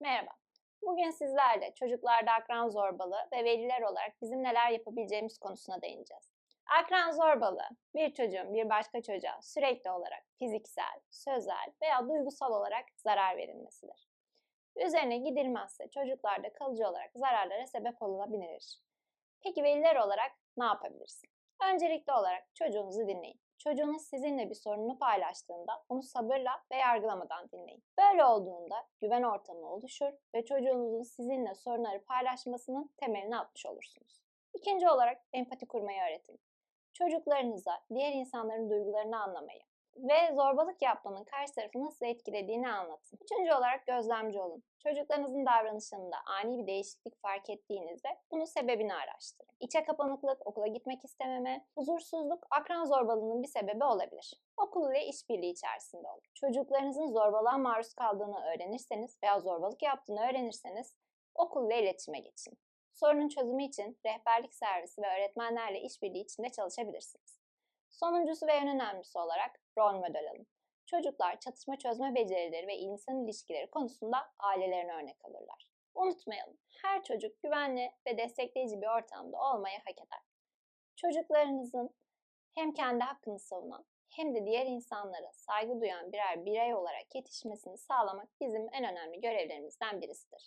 Merhaba. Bugün sizlerle çocuklarda akran zorbalığı ve veliler olarak bizim neler yapabileceğimiz konusuna değineceğiz. Akran zorbalığı, bir çocuğun bir başka çocuğa sürekli olarak fiziksel, sözel veya duygusal olarak zarar verilmesidir. Üzerine gidilmezse çocuklarda kalıcı olarak zararlara sebep olunabilir. Peki veliler olarak ne yapabiliriz? Öncelikli olarak çocuğunuzu dinleyin. Çocuğunuz sizinle bir sorununu paylaştığında onu sabırla ve yargılamadan dinleyin. Böyle olduğunda güven ortamı oluşur ve çocuğunuzun sizinle sorunları paylaşmasının temelini atmış olursunuz. İkinci olarak empati kurmayı öğretin. Çocuklarınıza diğer insanların duygularını anlamayı ve zorbalık yapmanın karşı tarafı nasıl etkilediğini anlatın. Üçüncü olarak gözlemci olun. Çocuklarınızın davranışında ani bir değişiklik fark ettiğinizde bunun sebebini araştırın. İçe kapanıklık, okula gitmek istememe, huzursuzluk akran zorbalığının bir sebebi olabilir. Okul ile işbirliği içerisinde olun. Çocuklarınızın zorbalığa maruz kaldığını öğrenirseniz veya zorbalık yaptığını öğrenirseniz okul ile iletişime geçin. Sorunun çözümü için rehberlik servisi ve öğretmenlerle işbirliği içinde çalışabilirsiniz. Sonuncusu ve en önemlisi olarak rol model alın. Çocuklar çatışma çözme becerileri ve insan ilişkileri konusunda ailelerine örnek alırlar. Unutmayalım, her çocuk güvenli ve destekleyici bir ortamda olmayı hak eder. Çocuklarınızın hem kendi hakkını savunan hem de diğer insanlara saygı duyan birer birey olarak yetişmesini sağlamak bizim en önemli görevlerimizden birisidir.